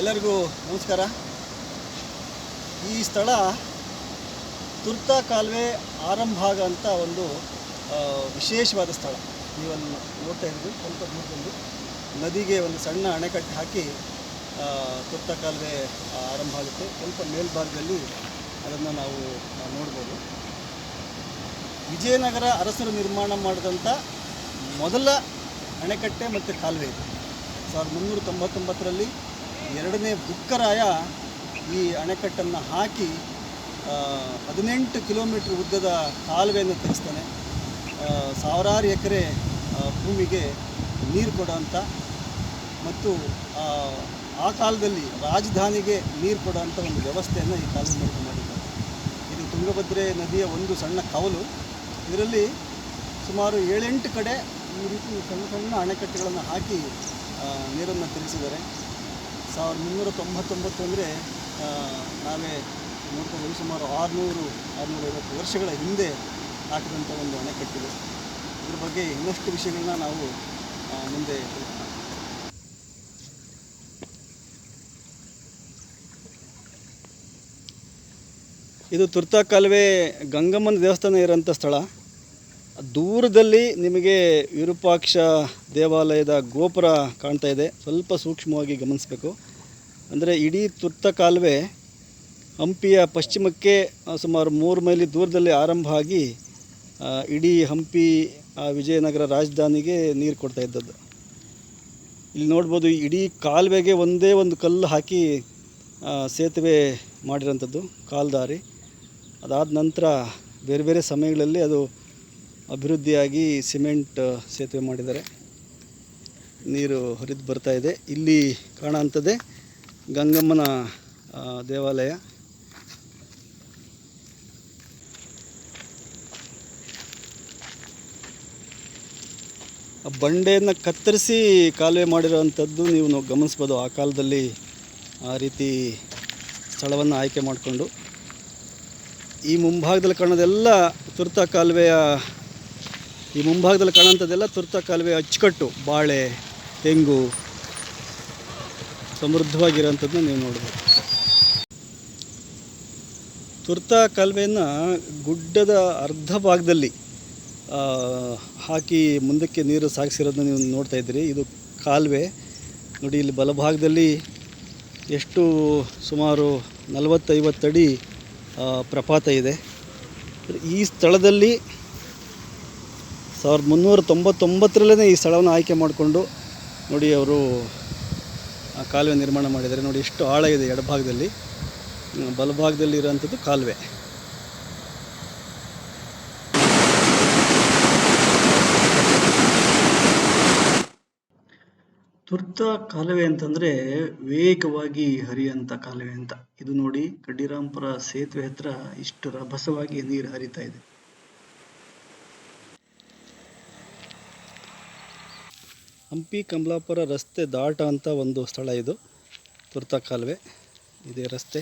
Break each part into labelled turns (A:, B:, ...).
A: ಎಲ್ಲರಿಗೂ ನಮಸ್ಕಾರ. ಈ ಸ್ಥಳ ತುರ್ತಾ ಕಾಲುವೆ ಆರಂಭಾಗ ಅಂತ ಒಂದು ವಿಶೇಷವಾದ ಸ್ಥಳ. ನೀವಲ್ಲಿ ನೋಡ್ತಾ ಇದ್ದೀವಿ ಸ್ವಲ್ಪ ದೂರದಲ್ಲಿ. ನದಿಗೆ ಒಂದು ಸಣ್ಣ ಅಣೆಕಟ್ಟು ಹಾಕಿ ತುರ್ತ ಕಾಲುವೆ ಆರಂಭ ಆಗುತ್ತೆ. ಸ್ವಲ್ಪ ಮೇಲ್ಭಾಗದಲ್ಲಿ ಅದನ್ನು ನಾವು ನೋಡ್ಬೋದು. ವಿಜಯನಗರ ಅರಸರು ನಿರ್ಮಾಣ ಮಾಡಿದಂಥ ಮೊದಲ ಅಣೆಕಟ್ಟೆ ಮತ್ತು ಕಾಲುವೆ ಇದು. ಸಾವಿರದ ಮುನ್ನೂರ ತೊಂಬತ್ತೊಂಬತ್ತರಲ್ಲಿ ಎರಡನೇ ಬುಕ್ಕರಾಯ ಈ ಅಣೆಕಟ್ಟನ್ನು ಹಾಕಿ ಹದಿನೆಂಟು ಕಿಲೋಮೀಟ್ರ್ ಉದ್ದದ ಕಾಲುವೆಯನ್ನು ತೆಗೆಸ್ತಾನೆ. ಸಾವಿರಾರು ಎಕರೆ ಭೂಮಿಗೆ ನೀರು ಕೊಡೋಂಥ ಮತ್ತು ಆ, ಕಾಲದಲ್ಲಿ ರಾಜಧಾನಿಗೆ ನೀರು ಕೊಡೋಂಥ ಒಂದು ವ್ಯವಸ್ಥೆಯನ್ನು ಈ ಕಾಲುವೆ ಮೂಲಕ ಮಾಡಿದ್ದಾರೆ. ಇದು ತುಂಗಭದ್ರೆ ನದಿಯ ಒಂದು ಸಣ್ಣ ಕವಲು. ಇದರಲ್ಲಿ ಸುಮಾರು ಏಳೆಂಟು ಕಡೆ ಈ ರೀತಿ ಸಣ್ಣ ಸಣ್ಣ ಅಣೆಕಟ್ಟೆಗಳನ್ನು ಹಾಕಿ ನೀರನ್ನು ತಿರುಗಿಸಿದ್ದಾರೆ ಸಾವಿರದ ಮುನ್ನೂರ ತೊಂಬತ್ತೊಂಬತ್ತು ಅಂದರೆ ನಾವೇ ನೋಡ್ಕೊಂಡು ಸುಮಾರು ಆರುನೂರು ಐವತ್ತು ವರ್ಷಗಳ ಹಿಂದೆ ಹಾಕಿದಂಥ ಒಂದು ಅಣೆಕಟ್ಟಿದೆ. ಇದ್ರ ಬಗ್ಗೆ ಇನ್ನಷ್ಟು ವಿಷಯಗಳನ್ನ ನಾವು ಮುಂದೆ. ಇದು ತುರ್ತಾ ಕಾಲುವೆ ಗಂಗಮ್ಮನ ದೇವಸ್ಥಾನ ಇರೋಂಥ ಸ್ಥಳ. ದೂರದಲ್ಲಿ ನಿಮಗೆ ವಿರೂಪಾಕ್ಷ ದೇವಾಲಯದ ಗೋಪುರ ಕಾಣ್ತಾ ಇದೆ. ಸ್ವಲ್ಪ ಸೂಕ್ಷ್ಮವಾಗಿ ಗಮನಿಸಬೇಕು. ಅಂದರೆ ಇಡೀ ತುರ್ತ ಕಾಲುವೆ ಹಂಪಿಯ ಪಶ್ಚಿಮಕ್ಕೆ ಸುಮಾರು ಮೂರು ಮೈಲಿ ದೂರದಲ್ಲಿ ಆರಂಭ ಆಗಿ ಇಡೀ ಹಂಪಿ ವಿಜಯನಗರ ರಾಜಧಾನಿಗೆ ನೀರು ಕೊಡ್ತಾ ಇದ್ದದ್ದು. ಇಲ್ಲಿ ನೋಡ್ಬೋದು ಇಡೀ ಕಾಲುವೆಗೆ ಒಂದೇ ಒಂದು ಕಲ್ಲು ಹಾಕಿ ಸೇತುವೆ ಮಾಡಿರೋಂಥದ್ದು, ಕಾಲ್ದಾರಿ. ಅದಾದ ನಂತರ ಬೇರೆ ಬೇರೆ ಸಮಯಗಳಲ್ಲಿ ಅದು ಅಭಿವೃದ್ಧಿಯಾಗಿ ಸಿಮೆಂಟ್ ಸೇತುವೆ ಮಾಡಿದ್ದಾರೆ. ನೀರು ಹರಿದು ಬರ್ತಾ ಇದೆ. ಇಲ್ಲಿ ಕಾಣೋಂಥದ್ದೇ ಗಂಗಮ್ಮನ ದೇವಾಲಯ. ಬಂಡೆಯನ್ನು ಕತ್ತರಿಸಿ ಕಾಲುವೆ ಮಾಡಿರೋವಂಥದ್ದು ನಾವು ಗಮನಿಸ್ಬೋದು. ಆ ಕಾಲದಲ್ಲಿ ಆ ರೀತಿ ಸ್ಥಳವನ್ನು ಆಯ್ಕೆ ಮಾಡಿಕೊಂಡು ಈ ಮುಂಭಾಗದಲ್ಲಿ ಕಾಣೋದೆಲ್ಲ ತುರ್ತ ಕಾಲುವೆಯ ಈ ಮುಂಭಾಗದಲ್ಲಿ ಕಾಣೋಂಥದ್ದೆಲ್ಲ ತುರ್ತ ಕಾಲುವೆಯ ಅಚ್ಚುಕಟ್ಟು. ಬಾಳೆ, ತೆಂಗು ಸಮೃದ್ಧವಾಗಿರೋಂಥದ್ದನ್ನ ನೀವು ನೋಡ್ಬೋದು. ತುರ್ತ ಕಾಲುವೆಯನ್ನು ಗುಡ್ಡದ ಅರ್ಧ ಭಾಗದಲ್ಲಿ ಹಾಕಿ ಮುಂದಕ್ಕೆ ನೀರು ಸಾಗಿಸಿರೋದನ್ನ ನೀವು ನೋಡ್ತಾ ಇದ್ದೀರಿ. ಇದು ಕಾಲುವೆ. ನೋಡಿ, ಇಲ್ಲಿ ಬಲಭಾಗದಲ್ಲಿ ಎಷ್ಟು ಸುಮಾರು ನಲವತ್ತೈವತ್ತು ಅಡಿ ಪ್ರಪಾತ ಇದೆ. ಈ ಸ್ಥಳದಲ್ಲಿ ಸಾವಿರದ ಮುನ್ನೂರ ತೊಂಬತ್ತೊಂಬತ್ತರಲ್ಲೇ ಈ ಸ್ಥಳವನ್ನು ಆಯ್ಕೆ ಮಾಡಿಕೊಂಡು ನೋಡಿ ಅವರು ಕಾಲುವೆ ನಿರ್ಮಾಣ ಮಾಡಿದ್ದಾರೆ ನೋಡಿ ಎಷ್ಟು ಆಳ ಇದೆ ಎಡಭಾಗದಲ್ಲಿ ಬಲಭಾಗದಲ್ಲಿ ಇರೋವಂಥದ್ದು ಕಾಲುವೆ. ತುರ್ತ ಕಾಲುವೆ ಅಂತಂದರೆ ವೇಗವಾಗಿ ಹರಿಯುವಂಥ ಕಾಲುವೆ ಅಂತ. ಇದು ನೋಡಿ ಕಡ್ಡಿರಾಂಪುರ ಸೇತುವೆ ಹತ್ರ ಇಷ್ಟು ರಭಸವಾಗಿ ನೀರು ಹರಿತಾ ಇದೆ. ಹಂಪಿ ಕಮಲಾಪುರ ರಸ್ತೆ ದಾಟ ಅಂತ ಒಂದು ಸ್ಥಳ ಇದು. ತುರ್ತ ಕಾಲುವೆ ಇದೇ ರಸ್ತೆ.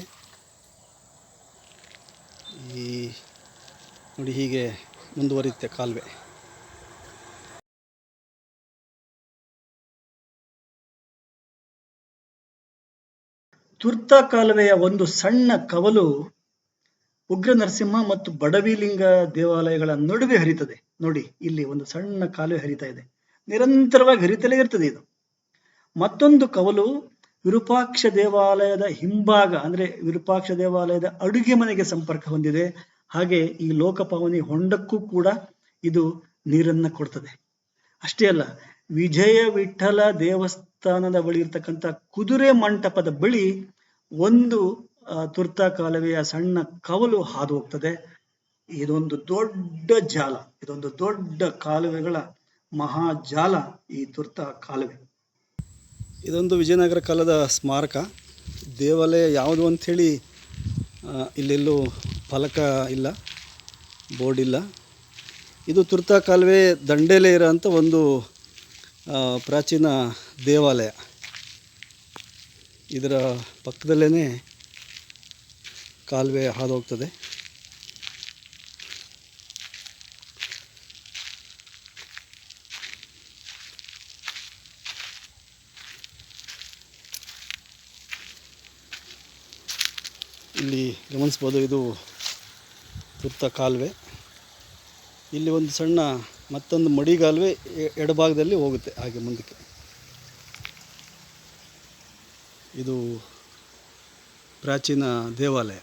A: ಈ ನೋಡಿ ಹೀಗೆ ಮುಂದುವರಿಯುತ್ತೆ ಕಾಲುವೆ. ತುರ್ತ ಕಾಲುವೆಯ ಒಂದು ಸಣ್ಣ ಕವಲು ಉಗ್ರ ನರಸಿಂಹ ಮತ್ತು ಬಡವಿಲಿಂಗ ದೇವಾಲಯಗಳ ನಡುವೆ ಹರಿತದೆ. ನೋಡಿ, ಇಲ್ಲಿ ಒಂದು ಸಣ್ಣ ಕಾಲುವೆ ಹರಿತಾ ಇದೆ. ನಿರಂತರವಾಗಿ ಹರಿತಲೇ ಇರ್ತದೆ ಇದು. ಮತ್ತೊಂದು ಕವಲು ವಿರೂಪಾಕ್ಷ ದೇವಾಲಯದ ಹಿಂಭಾಗ, ಅಂದ್ರೆ ವಿರೂಪಾಕ್ಷ ದೇವಾಲಯದ ಅಡುಗೆ ಮನೆಗೆ ಸಂಪರ್ಕ ಹೊಂದಿದೆ. ಹಾಗೆ ಈ ಲೋಕಪಾವನಿ ಹೊಂಡಕ್ಕೂ ಕೂಡ ಇದು ನೀರನ್ನ ಕೊಡ್ತದೆ. ಅಷ್ಟೇ ಅಲ್ಲ, ವಿಜಯ ವಿಠಲ ದೇವಸ್ಥಾನದ ಬಳಿ ಇರ್ತಕ್ಕಂಥ ಕುದುರೆ ಮಂಟಪದ ಬಳಿ ಒಂದು ತುರ್ತ ಕಾಲವೆಯ ಕಾಲುವೆಯ ಸಣ್ಣ ಕವಲು ಹಾದು ಹೋಗ್ತದೆ. ಇದೊಂದು ದೊಡ್ಡ ಜಾಲ, ಇದೊಂದು ದೊಡ್ಡ ಕಾಲುವೆಗಳ ಮಹಾಜಾಲ ಈ ತುರ್ತ ಕಾಲುವೆ. ಇದೊಂದು ವಿಜಯನಗರ ಕಾಲದ ಸ್ಮಾರಕ. ದೇವಾಲಯ ಯಾವುದು ಅಂಥೇಳಿ ಇಲ್ಲೆಲ್ಲೂ ಫಲಕ ಇಲ್ಲ, ಬೋರ್ಡ್ ಇಲ್ಲ. ಇದು ತುರ್ತ ಕಾಲುವೆ ದಂಡೆಲೇ ಇರೋಂಥ ಒಂದು ಪ್ರಾಚೀನ ದೇವಾಲಯ. ಇದರ ಪಕ್ಕದಲ್ಲೇ ಕಾಲುವೆ ಹಾದು ಹೋಗ್ತದೆ ಇಲ್ಲಿ ಗಮನಿಸ್ಬೋದು, ಇದು ತುರ್ತ ಕಾಲುವೆ. ಇಲ್ಲಿ ಒಂದು ಸಣ್ಣ ಮತ್ತೊಂದು ಮಡಿಗಾಲುವೆ ಎಡಭಾಗದಲ್ಲಿ ಹೋಗುತ್ತೆ ಹಾಗೆ ಮುಂದಕ್ಕೆ. ಇದು ಪ್ರಾಚೀನ ದೇವಾಲಯ.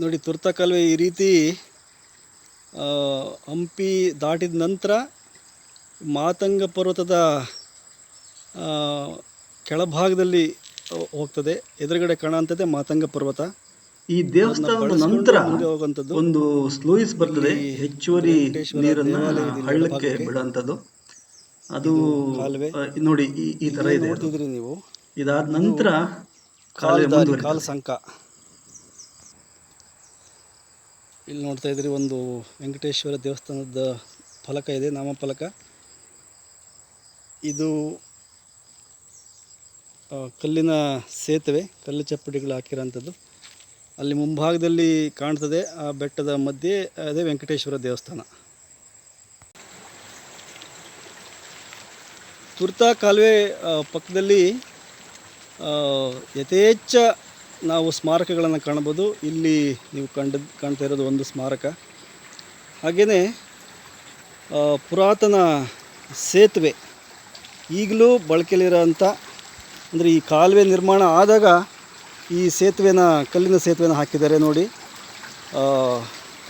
A: ನೋಡಿ ತುರ್ತ ಕಾಲುವೆ ಈ ರೀತಿ ಹಂಪಿ ದಾಟಿದ ನಂತರ ಮಾತಂಗ ಪರ್ವತದ ಕೆಳಭಾಗದಲ್ಲಿ ಹೋಗ್ತದೆ. ಎದುರುಗಡೆ ಕಾಣುವಂಥದ್ದೇ ಮಾತಂಗ ಪರ್ವತ.
B: ಈ ದೇವಸ್ಥಾನದ ನಂತರ ಒಂದು ಸ್ಲೂಯಿಸ್ ಬರ್ತದೆ. ಹೆಚ್ಚುವರಿ ನೀರನ್ನು ಹಳ್ಳಕ್ಕೆ
A: ಬಿಡುವಂತದ್ದು
B: ಬಿಡುವಂಥದ್ದು. ಅದು ನೋಡಿ ಈ ತರ ಇದೆ
A: ನೀವು.
B: ಇದಾದ ನಂತರ.
A: ಕಾಲ್ ಸಂಕ ಇಲ್ಲಿ ನೋಡ್ತಾ ಇದ್ರಿ ಒಂದು ವೆಂಕಟೇಶ್ವರ ದೇವಸ್ಥಾನದ ಫಲಕ ಇದೆ ನಾಮಫಲಕ ಇದು ಕಲ್ಲಿನ ಸೇತುವೆ, ಕಲ್ಲು ಚಪ್ಪಡಿಗಳು ಹಾಕಿರೋಂಥದ್ದು ಅಲ್ಲಿ ಮುಂಭಾಗದಲ್ಲಿ ಕಾಣ್ತದೆ, ಆ ಬೆಟ್ಟದ ಮಧ್ಯೆ ಅದೇ ವೆಂಕಟೇಶ್ವರ ದೇವಸ್ಥಾನ. ತುರ್ತಾ ಕಾಲುವೆ ಪಕ್ಕದಲ್ಲಿ ಯಥೇಚ್ಛ ನಾವು ಸ್ಮಾರಕಗಳನ್ನು ಕಾಣ್ಬೋದು ಇಲ್ಲಿ ನೀವು ಕಂಡ, ಕಾಣ್ತಾ ಇರೋದು ಒಂದು ಸ್ಮಾರಕ. ಹಾಗೆಯೇ ಪುರಾತನ ಸೇತುವೆ, ಈಗಲೂ ಬಳಕೆಯಲ್ಲಿರೋಂಥ ಅಂದರೆ ಈ ಕಾಲುವೆ ನಿರ್ಮಾಣ ಆದಾಗ ಈ ಸೇತುವೆನ, ಕಲ್ಲಿನ ಸೇತುವೆನ ಹಾಕಿದ್ದಾರೆ ನೋಡಿ.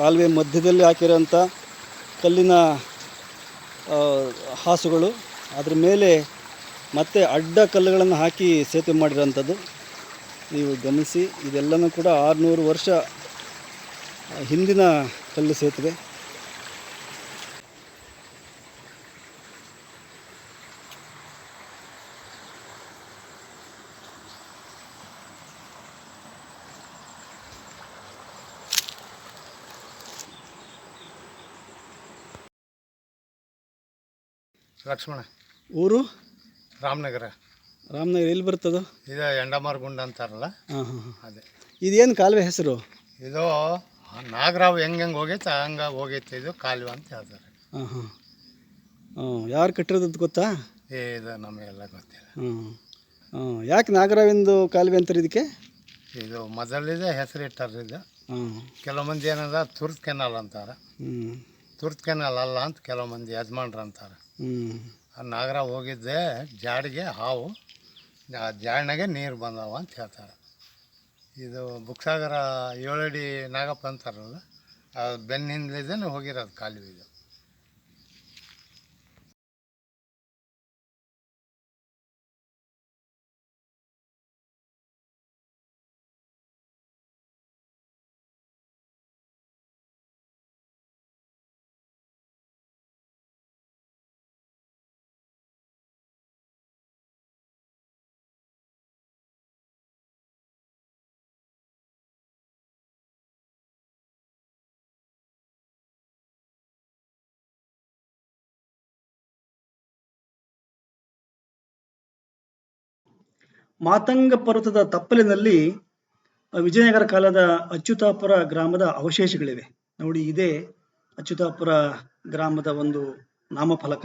A: ಕಾಲುವೆ ಮಧ್ಯದಲ್ಲಿ ಹಾಕಿರೋಂಥ ಕಲ್ಲಿನ ಹಾಸುಗಳು. ಅದ್ರ ಮೇಲೆ ಮತ್ತೆ ಅಡ್ಡ ಕಲ್ಲುಗಳನ್ನು ಹಾಕಿ ಸೇತುವೆ ಮಾಡಿರೋಂಥದ್ದು ನೀವು ಗಮನಿಸಿ ಇದೆಲ್ಲನೂ ಕೂಡ ಆರುನೂರು ವರ್ಷ ಹಿಂದಿನ ಕಲ್ಲು ಸೇತುವೆ.
C: ಲಕ್ಷ್ಮಣ.
A: ಊರು?
C: ರಾಮನಗರ.
A: ರಾಮನಗರ ಎಲ್ಲಿ ಬರ್ತದು?
C: ಇದು ಎಂಡಮಾರ್ ಗುಂಡ ಅಂತಾರಲ್ಲ?
A: ಹಾಂ ಹಾಂ ಹಾಂ.
C: ಅದೇ.
A: ಇದೇನು ಕಾಲುವೆ ಹೆಸರು?
C: ಇದು ನಾಗರಾವ್ ಹೆಂಗೆ ಹೆಂಗೆ ಹೋಗೈತೆ ಹಂಗೆ ಹೋಗೈತೆ ಇದು ಕಾಲುವೆ ಅಂತ ಹೇಳ್ತಾರೆ.
A: ಹಾಂ ಹಾಂ. ಯಾರು ಕಟ್ಟಿರೋದು ಗೊತ್ತಾ?
C: ಏ ಇದು ನಮಗೆಲ್ಲ ಗೊತ್ತಿಲ್ಲ.
A: ಹ್ಞೂ ಹ್ಞೂ ಯಾಕೆ ನಾಗರಾವಿಂದು ಕಾಲುವೆ ಅಂತಾರೆ ಇದಕ್ಕೆ?
C: ಇದು ಮೊದಲಿದೆ ಹೆಸರು ಇಟ್ಟಾರ ಇದು.
A: ಹ್ಞೂ
C: ಕೆಲವು ಮಂದಿ ಏನಂದ್ರೆ ತುರ್ತ್ ಕೆನಾಲ್ ಅಂತಾರೆ.
A: ಹ್ಞೂ
C: ತುರ್ತ್ ಕೆನಾಲ್ ಅಲ್ಲ ಅಂತ ಕೆಲವು ಮಂದಿ ಯಜಮಾನ್ರು ಅಂತಾರೆ.
A: ಹ್ಞೂ
C: ಆ ನಾಗರಾವ್ ಹೋಗಿದ್ದೆ ಜಾಡಿಗೆ ಹಾವು. ಆ ಜಾಣಗೆ ನೀರು ಬಂದವ ಅಂತ ಹೇಳ್ತಾರೆ. ಇದು ಬುಕ್ಸಾಗರ ಏಳಡಿ ನಾಗಪ್ಪ ಅಂತಾರಲ್ಲ, ಆ ಬೆನ್ನಿಂದಲೇ ಹೋಗಿರೋದು ಕಾಲುವೆ ಇದು
A: ಮಾತಂಗ ಪರ್ವತದ ತಪ್ಪಲಿನಲ್ಲಿ ವಿಜಯನಗರ ಕಾಲದ ಅಚ್ಯುತಾಪುರ ಗ್ರಾಮದ ಅವಶೇಷಗಳಿವೆ ನೋಡಿ ಇದೇ ಅಚ್ಯುತಾಪುರ ಗ್ರಾಮದ ಒಂದು ನಾಮಫಲಕ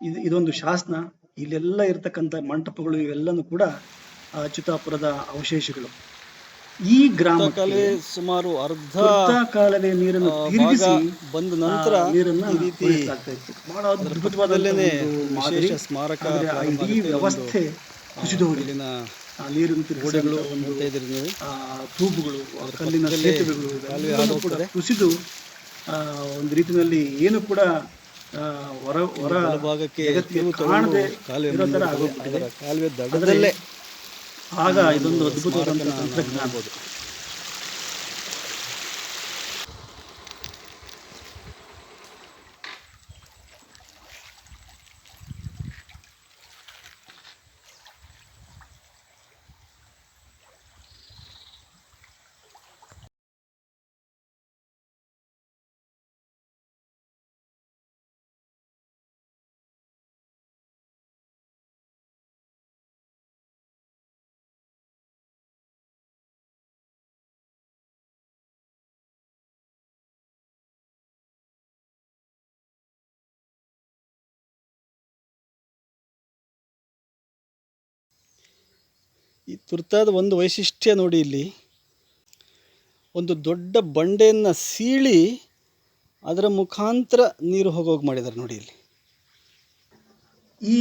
A: ಇದು ಇದೊಂದು ಶಾಸನ ಇಲ್ಲೆಲ್ಲ ಇರತಕ್ಕಂಥ ಮಂಟಪಗಳು ಇವೆಲ್ಲನೂ ಕೂಡ ಅಚ್ಯುತಾಪುರದ ಅವಶೇಷಗಳು ಈ ಗ್ರಾಮ
D: ಸುಮಾರು ಅರ್ಧ
A: ಕಾಲವೇ ನೀರನ್ನು ತಿರುಗಿಸಿ
D: ಬಂದ ನಂತರ
A: ನೀರನ್ನು. ಬಹಳ.
D: ವಿಶೇಷ ಸ್ಮಾರಕ
A: ಇಡೀ ವ್ಯವಸ್ಥೆ ಕುಸಿದು ಹೋಗಿದೆ ನೀರು ತಿರುಗಿಸಲು ಒಂದು ಆ ಕಲ್ಲಿನ ಸೇತುವೆಗಳು ಕೂಡ ಕುಸಿದು ಆ, ಒಂದು ರೀತಿಯಲ್ಲಿ ಏನು ಕೂಡ ಹೊರ ಹೊರ
D: ಭಾಗಕ್ಕೆ
A: ಕಾಣದೆ
D: ಕಾಲುವೆ. ಕಾಲುವೆ
A: ಆಗ ಇದೊಂದು ಅದ್ಭುತವಾದಂತಹ ತಂತ್ರಜ್ಞಾನ.
D: ನೋಡ್ಬೋದು.
A: ಈ ತುರ್ತಾದ ಒಂದು ವೈಶಿಷ್ಟ್ಯ ನೋಡಿ ಇಲ್ಲಿ. ಒಂದು ದೊಡ್ಡ ಬಂಡೆಯನ್ನು ಸೀಳಿ ಅದರ ಮುಖಾಂತರ ನೀರು ಹೋಗೋಗಿ ಮಾಡಿದ್ದಾರೆ ನೋಡಿ ಇಲ್ಲಿ.
B: ಈ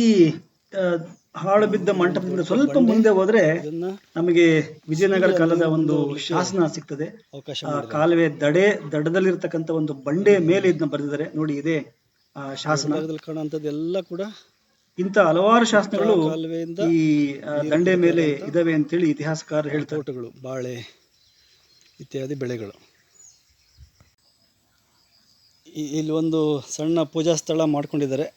B: ಹಾಳು ಬಿದ್ದ ಮಂಟಪದಿಂದ ಸ್ವಲ್ಪ ಮುಂದೆ ಹೋದ್ರೆ
A: ಇದನ್ನ
B: ನಮಗೆ ವಿಜಯನಗರ ಕಾಲದ ಒಂದು ಶಾಸನ ಸಿಗ್ತದೆ. ಕಾಲುವೆ ದಡೆ ದಡದಲ್ಲಿರ್ತಕ್ಕಂಥ ಒಂದು ಬಂಡೆ ಮೇಲೆ ಇದನ್ನ ಬರೆದಿದ್ದಾರೆ. ನೋಡಿ ಇದೆ ಶಾಸನ.
A: ಎಲ್ಲ ಕೂಡ
B: ಇಂಥ ಹಲವಾರು ಶಾಸನಗಳು ಈ ದಂಡೆ ಮೇಲೆ ಇದಾವೆ ಅಂತೇಳಿ ಇತಿಹಾಸಕಾರರು ಹೇಳ್ತಾರೆ.
A: ತೋಟಗಳು ಬಾಳೆ ಇತ್ಯಾದಿ ಬೆಳೆಗಳು. ಇಲ್ಲಿ ಒಂದು ಸಣ್ಣ ಪೂಜಾ ಸ್ಥಳ ಮಾಡ್ಕೊಂಡಿದ್ದಾರೆ.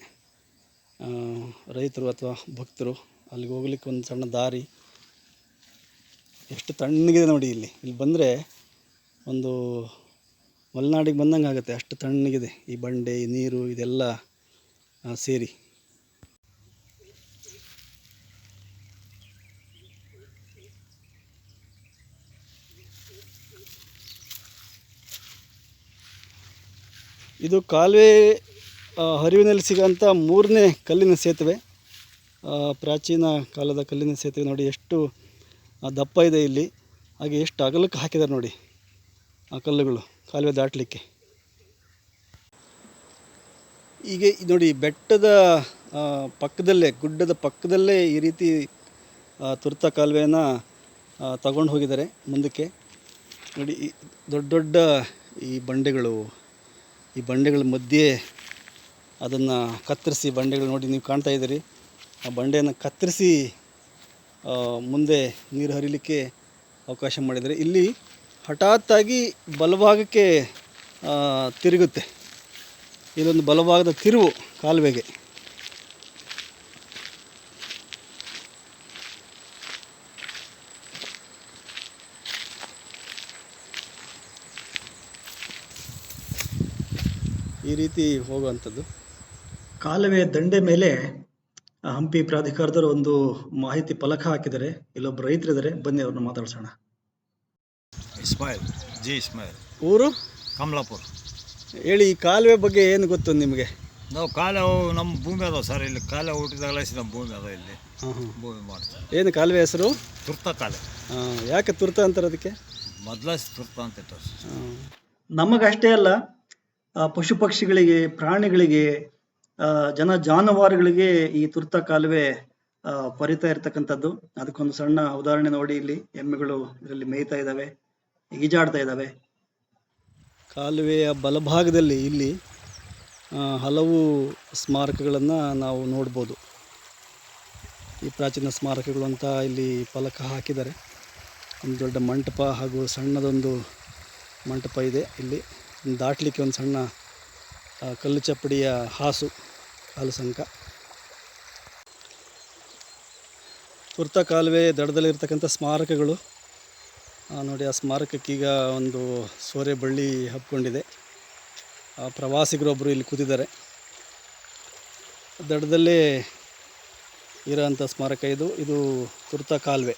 A: ರೈತರು ಅಥವಾ ಭಕ್ತರು ಅಲ್ಲಿಗೆ ಹೋಗ್ಲಿಕ್ಕೆ ಒಂದು ಸಣ್ಣ ದಾರಿ. ಎಷ್ಟು ತಣ್ಣಗಿದೆ ನೋಡಿ ಇಲ್ಲಿ. ಇಲ್ಲಿ ಬಂದರೆ ಒಂದು ಮಲೆನಾಡಿಗೆ ಬಂದಂಗೆ ಆಗುತ್ತೆ ಅಷ್ಟು ತಣ್ಣಗಿದೆ. ಈ ಬಂಡೆ ಈ ನೀರು ಇದೆಲ್ಲ ಸೇರಿ. ಇದು ಕಾಲುವೆ ಹರಿವಿನಲ್ಲಿ ಸಿಗೋಂಥ ಮೂರನೇ ಕಲ್ಲಿನ ಸೇತುವೆ. ಪ್ರಾಚೀನ ಕಾಲದ ಕಲ್ಲಿನ ಸೇತುವೆ ನೋಡಿ ಎಷ್ಟು ದಪ್ಪ ಇದೆ ಇಲ್ಲಿ. ಹಾಗೆ ಎಷ್ಟು ಅಗಲಕ್ಕೆ ಹಾಕಿದ್ದಾರೆ ನೋಡಿ ಆ ಕಲ್ಲುಗಳು, ಕಾಲುವೆ ದಾಟಲಿಕ್ಕೆ. ಇದ್ ನೋಡಿ ಬೆಟ್ಟದ ಪಕ್ಕದಲ್ಲೇ, ಗುಡ್ಡದ ಪಕ್ಕದಲ್ಲೇ ಈ ರೀತಿ ತುರ್ತ ಕಾಲುವೆಯನ್ನು ತಗೊಂಡು ಹೋಗಿದ್ದಾರೆ ಮುಂದಕ್ಕೆ. ನೋಡಿ ದೊಡ್ಡ ದೊಡ್ಡ ಈ ಬಂಡೆಗಳು ಈ ಬಂಡೆಗಳ ಮಧ್ಯೆ ಅದನ್ನು ಕತ್ತರಿಸಿ ಬಂಡೆಗಳು ನೋಡಿ ನೀವು ಕಾಣ್ತಾ ಇದ್ದೀರಿ. ಆ ಬಂಡೆಯನ್ನು ಕತ್ತರಿಸಿ ಮುಂದೆ ನೀರು ಹರಿಲಿಕ್ಕೆ ಅವಕಾಶ ಮಾಡಿದರೆ ಇಲ್ಲಿ ಹಠಾತ್ತಾಗಿ ಬಲಭಾಗಕ್ಕೆ ತಿರುಗುತ್ತೆ. ಇದೊಂದು ಬಲಭಾಗದ ತಿರುವು ಕಾಲುವೆಗೆ. ಈ ರೀತಿ ಹೋಗುವಂಥದ್ದು?
B: ಕಾಲುವೆ ದಂಡೆ ಮೇಲೆ ಆ, ಹಂಪಿ ಪ್ರಾಧಿಕಾರದವರು ಒಂದು ಮಾಹಿತಿ ಫಲಕ ಹಾಕಿದ್ದಾರೆ. ಇಲ್ಲೊಬ್ಬ ರೈತರಿದ್ದಾರೆ. ಬನ್ನಿ ಅವ್ರನ್ನ ಮಾತಾಡ್ಸೋಣ.
E: ಇಸ್ಮಾಯಿಲ್. ಜಿ ಇಸ್ಮಾಯಿಲ್.
A: ಊರು?
E: ಕಮಲಾಪುರ.
A: ಹೇಳಿ ಈ ಕಾಲುವೆ ಬಗ್ಗೆ ಏನು ಗೊತ್ತು ನಿಮಗೆ?
E: ನಾವು ಕಾಲ ನಮ್ಮ ಭೂಮಿ ಅದಾವ ಸರ್. ಇಲ್ಲಿ ಕಾಲ ಹುಟ್ಟಿದಾಗಲೇ ನಮ್ಮ ಭೂಮಿ ಅದ ಇಲ್ಲಿ. ಭೂಮಿ ಮಾಡ್ತೀವಿ.
A: ಏನು ಕಾಲುವೆ ಹೆಸರು?
E: ತುರ್ತ ಕಾಲೆ
A: ಯಾಕೆ ತುರ್ತ ಅಂತಾರೆ ಅದಕ್ಕೆ?
E: ಮೊದಲ ತುರ್ತ ಅಂತ ಇಟ್ಟು
B: ನಮಗಷ್ಟೇ ಅಲ್ಲ ಪಶು ಪಕ್ಷಿಗಳಿಗೆ ಪ್ರಾಣಿಗಳಿಗೆ ಜನ ಜಾನುವಾರುಗಳಿಗೆ ಈ ತುರ್ತ ಕಾಲುವೆ ಪರಿತಾ ಇರ್ತಕ್ಕಂಥದ್ದು. ಅದಕ್ಕೊಂದು ಸಣ್ಣ ಉದಾಹರಣೆ ನೋಡಿ ಇಲ್ಲಿ. ಎಮ್ಮೆಗಳು ಇದರಲ್ಲಿ ಮೇಯ್ತಾ ಇದ್ದಾವೆ, ಈಜಾಡ್ತಾ ಇದ್ದಾವೆ.
A: ಕಾಲುವೆಯ ಬಲಭಾಗದಲ್ಲಿ ಇಲ್ಲಿ ಹಲವು ಸ್ಮಾರಕಗಳನ್ನು ನಾವು ನೋಡ್ಬೋದು. ಈ ಪ್ರಾಚೀನ ಸ್ಮಾರಕಗಳು ಅಂತ ಇಲ್ಲಿ ಫಲಕ ಹಾಕಿದ್ದಾರೆ. ಒಂದು ದೊಡ್ಡ ಮಂಟಪ ಹಾಗೂ ಸಣ್ಣದೊಂದು ಮಂಟಪ ಇದೆ ಇಲ್ಲಿ. ದಾಟಲಿಕ್ಕೆ ಒಂದು ಸಣ್ಣ ಕಲ್ಲು ಚಪ್ಪಡಿಯ ಹಾಸು ಕಾಲು ಸಂಕ. ತುರ್ತ ಕಾಲುವೆ ದಡದಲ್ಲಿರ್ತಕ್ಕಂಥ ಸ್ಮಾರಕಗಳು. ನೋಡಿ, ಆ ಸ್ಮಾರಕಕ್ಕೀಗ ಒಂದು ಸೋರೆ ಬಳ್ಳಿ ಹಬ್ಕೊಂಡಿದೆ. ಆ ಪ್ರವಾಸಿಗರೊಬ್ಬರು ಇಲ್ಲಿ ಕೂತಿದ್ದಾರೆ. ದಡದಲ್ಲೇ ಇರೋಂಥ ಸ್ಮಾರಕ ಇದು. ಇದು ತುರ್ತ ಕಾಲುವೆ.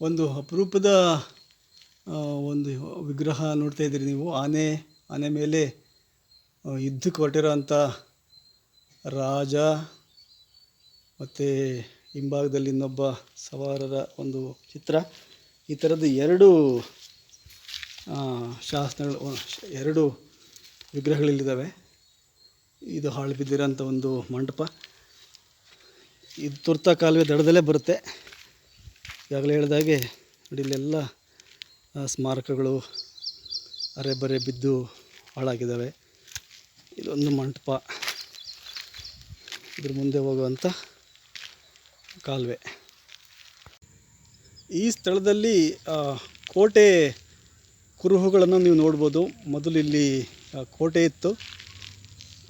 A: ಒಂದು ಅಪರೂಪದ ಒಂದು ವಿಗ್ರಹ ನೋಡ್ತಾ ಇದ್ದೀರಿ ನೀವು. ಆನೆ ಆನೆ ಮೇಲೆ ಯುದ್ಧಕ್ಕೆ ಹೊರಟಿರೋಂಥ ರಾಜ ಮತ್ತು ಹಿಂಭಾಗದಲ್ಲಿ ಇನ್ನೊಬ್ಬ ಸವಾರರ ಒಂದು ಚಿತ್ರ. ಈ ಥರದ್ದು ಎರಡು ಶಾಸನಗಳು ಎರಡು ವಿಗ್ರಹಗಳಿಲ್ಲಿದ್ದಾವೆ. ಇದು ಹಾಳು ಬಿದ್ದಿರೋಂಥ ಒಂದು ಮಂಟಪ. ಇದು ತುರ್ತ ಕಾಲುವೆ ದಡದಲ್ಲೇ ಬರುತ್ತೆ. ಈಗಾಗಲೇ ಹೇಳಿದಾಗೆ ಇಲ್ಲೆಲ್ಲ ಸ್ಮಾರಕಗಳು ಅರೆಬರೆ ಬಿದ್ದು ಹಾಳಾಗಿದ್ದಾವೆ. ಇದೊಂದು ಮಂಟಪ. ಇದ್ರ ಮುಂದೆ ಹೋಗುವಂಥ ಕಾಲುವೆ. ಈ ಸ್ಥಳದಲ್ಲಿ ಕೋಟೆ ಕುರುಹುಗಳನ್ನು ನೀವು ನೋಡ್ಬೋದು. ಮೊದಲು ಇಲ್ಲಿ ಕೋಟೆ ಇತ್ತು.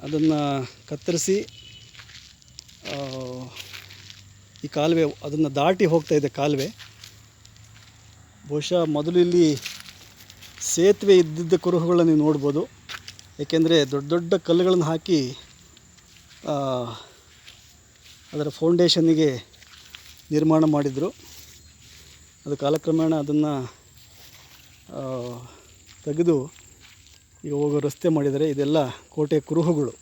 A: ಅದನ್ನು ಕತ್ತರಿಸಿ ಈ ಕಾಲುವೆ ಅದನ್ನು ದಾಟಿ ಹೋಗ್ತಾ ಇದೆ ಕಾಲುವೆ. ಬಹುಶಃ ಮೊದಲು ಇಲ್ಲಿ ಸೇತುವೆ ಇದ್ದಿದ್ದ ಕುರುಹುಗಳನ್ನು ನೀವು ನೋಡ್ಬೋದು. ಏಕೆಂದರೆ ದೊಡ್ಡ ದೊಡ್ಡ ಕಲ್ಲುಗಳನ್ನು ಹಾಕಿ ಅದರ ಫೌಂಡೇಶನ್ನಿಗೆ ನಿರ್ಮಾಣ ಮಾಡಿದರು. ಅದು ಕಾಲಕ್ರಮೇಣ ಅದನ್ನು ತೆಗೆದು ಈಗ ಹೋಗೋ ರಸ್ತೆ ಮಾಡಿದರೆ ಇದೆಲ್ಲ ಕೋಟೆ ಕುರುಹುಗಳು.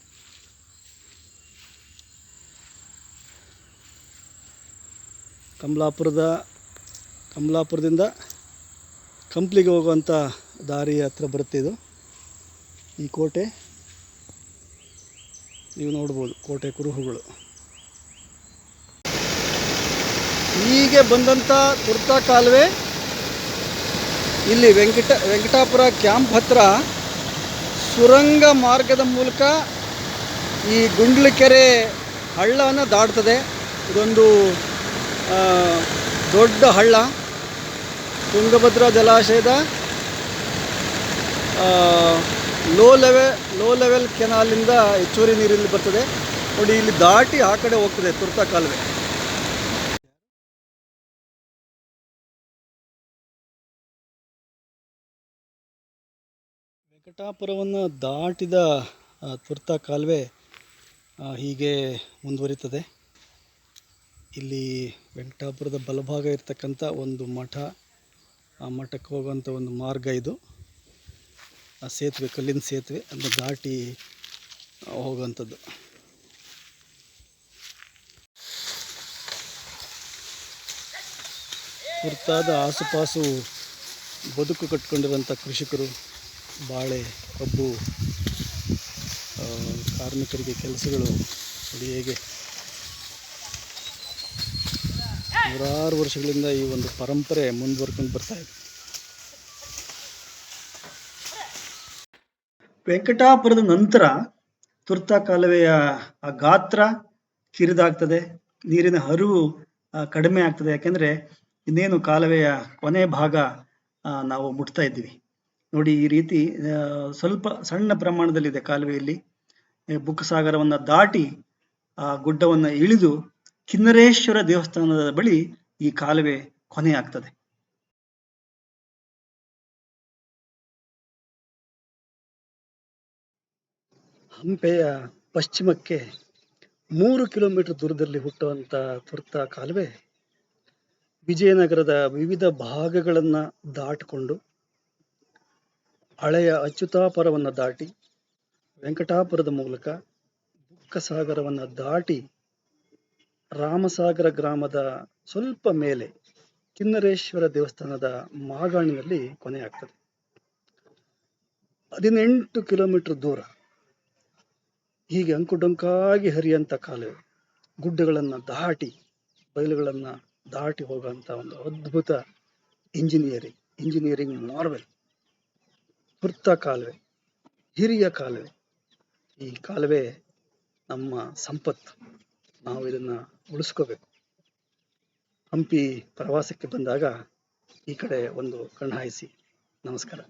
A: ಕಮಲಾಪುರದ, ಕಮಲಾಪುರದಿಂದ ಕಂಪ್ಲಿಗೆ ಹೋಗುವಂಥ ದಾರಿ ಹತ್ರ ಬರುತ್ತೆ ಇದು. ಈ ಕೋಟೆ. ನೀವು ನೋಡ್ಬೋದು ಕೋಟೆ ಕುರುಹುಗಳು. ಹೀಗೆ ಬಂದಂಥ ತುರ್ತಾ ಕಾಲುವೆ. ಇಲ್ಲಿ ವೆಂಕಟ, ವೆಂಕಟಾಪುರ ಕ್ಯಾಂಪ್ ಹತ್ರ ಸುರಂಗ ಮಾರ್ಗದ ಮೂಲಕ ಈ ಗುಂಡ್ಲಕೆರೆ ಹಳ್ಳವನ್ನು ದಾಟ್ತದೆ. ಇದೊಂದು ದೊಡ್ಡ ಹಳ್ಳ. ತುಂಗಭದ್ರಾ ಜಲಾಶಯದ ಲೋ ಲೆವೆ ಲೋ ಲೆವೆಲ್ ಕೆನಾಲಿಂದ ಹೆಚ್ಚುವರಿ ನೀರಿಲ್ಲಿ ಬರ್ತದೆ. ನೋಡಿ, ಇಲ್ಲಿ ದಾಟಿ ಆ ಕಡೆ ಹೋಗ್ತದೆ ತುರ್ತ ಕಾಲುವೆ. ವೆಂಕಟಾಪುರವನ್ನು ದಾಟಿದ ತುರ್ತ ತುರ್ತಾ ಕಾಲುವೆ ಹೀಗೆ ಮುಂದುವರಿತದೆ. ಇಲ್ಲಿ ವೆಂಕಟಾಪುರದ ಬಲಭಾಗ ಇರತಕ್ಕಂಥ ಒಂದು ಮಠ ಆ ಮಠಕ್ಕೆ ಹೋಗುವಂಥ ಒಂದು ಮಾರ್ಗ ಇದು. ಆ ಸೇತುವೆ, ಕಲ್ಲಿನ ಸೇತುವೆ, ಅದನ್ನು ದಾಟಿ ಹೋಗುವಂಥದ್ದು. ಕುರ್ತಾದ ಆಸುಪಾಸು ಬದುಕು ಕಟ್ಕೊಂಡಿರುವಂಥ ಕೃಷಿಕರು, ಬಾಳೆ, ಕಬ್ಬು ಕಾರ್ಮಿಕರಿಗೆ ಕೆಲಸಗಳು ಹೇಗೆ? ನೂರಾರು ವರ್ಷಗಳಿಂದ ಈ ಒಂದು ಪರಂಪರೆ ಮುಂದುವರ್ಕೊಂಡು ಬರ್ತಾ ಇದೆ.
B: ವೆಂಕಟಾಪುರದ ನಂತರ ತುರ್ತಾ ಕಾಲುವೆಯ ಆ ಗಾತ್ರ ಕಿರಿದಾಗ್ತದೆ, ನೀರಿನ ಹರಿವು ಕಡಿಮೆ ಆಗ್ತದೆ. ಯಾಕೆಂದ್ರೆ ಇನ್ನೇನು ಕಾಲುವೆಯ ಕೊನೆ ಭಾಗ ನಾವು ಮುಟ್ತಾ ಇದ್ದೀವಿ. ನೋಡಿ, ಈ ರೀತಿ ಸ್ವಲ್ಪ ಸಣ್ಣ ಪ್ರಮಾಣದಲ್ಲಿದೆ ಕಾಲುವೆಯಲ್ಲಿ. ಬುಕ್ಕಸಾಗರವನ್ನ ದಾಟಿ ಆ ಗುಡ್ಡವನ್ನ ಇಳಿದು ಕಿನ್ನರೇಶ್ವರ ದೇವಸ್ಥಾನದ ಬಳಿ ಈ ಕಾಲುವೆ ಕೊನೆಯಾಗ್ತದೆ.
A: ಹಂಪೆಯ ಪಶ್ಚಿಮಕ್ಕೆ ಮೂರು ಕಿಲೋಮೀಟರ್ ದೂರದಲ್ಲಿ ಹುಟ್ಟುವಂಥ ತುರ್ತ ಕಾಲುವೆ ವಿಜಯನಗರದ ವಿವಿಧ ಭಾಗಗಳನ್ನು ದಾಟಿಕೊಂಡು ಹಳೆಯ ಅಚ್ಯುತಾಪುರವನ್ನು ದಾಟಿ ವೆಂಕಟಾಪುರದ ಮೂಲಕ ಬುಕ್ಕಸಾಗರವನ್ನು ದಾಟಿ ರಾಮಸಾಗರ ಗ್ರಾಮದ ಸ್ವಲ್ಪ ಮೇಲೆ ಕಿನ್ನರೇಶ್ವರ ದೇವಸ್ಥಾನದ ಮಾಗಾಣಿನಲ್ಲಿ ಕೊನೆಯಾಗ್ತದೆ ಹದಿನೆಂಟು ಕಿಲೋಮೀಟರ್ ದೂರ. ಹೀಗೆ ಅಂಕುಡೊಂಕಾಗಿ ಹರಿಯಂತ ಕಾಲುವೆ ಗುಡ್ಡಗಳನ್ನು ದಾಟಿ, ಬಯಲುಗಳನ್ನ ದಾಟಿ ಹೋಗುವಂತ ಒಂದು ಅದ್ಭುತ ಇಂಜಿನಿಯರಿಂಗ್ ಇಂಜಿನಿಯರಿಂಗ್ ಮಾರ್ವೆಲ್. ವೃತ್ತ ಕಾಲುವೆ, ಹಿರಿಯ ಕಾಲುವೆ. ಈ ಕಾಲುವೆ ನಮ್ಮ ಸಂಪತ್ತು. ನಾವು ಇದನ್ನ ಉಳಿಸ್ಕೋಬೇಕು. ಹಂಪಿ ಪ್ರವಾಸಕ್ಕೆ ಬಂದಾಗ ಈ ಕಡೆ ಒಂದು ಕಣ್ಣಾಯಿಸಿ ನಮಸ್ಕಾರ.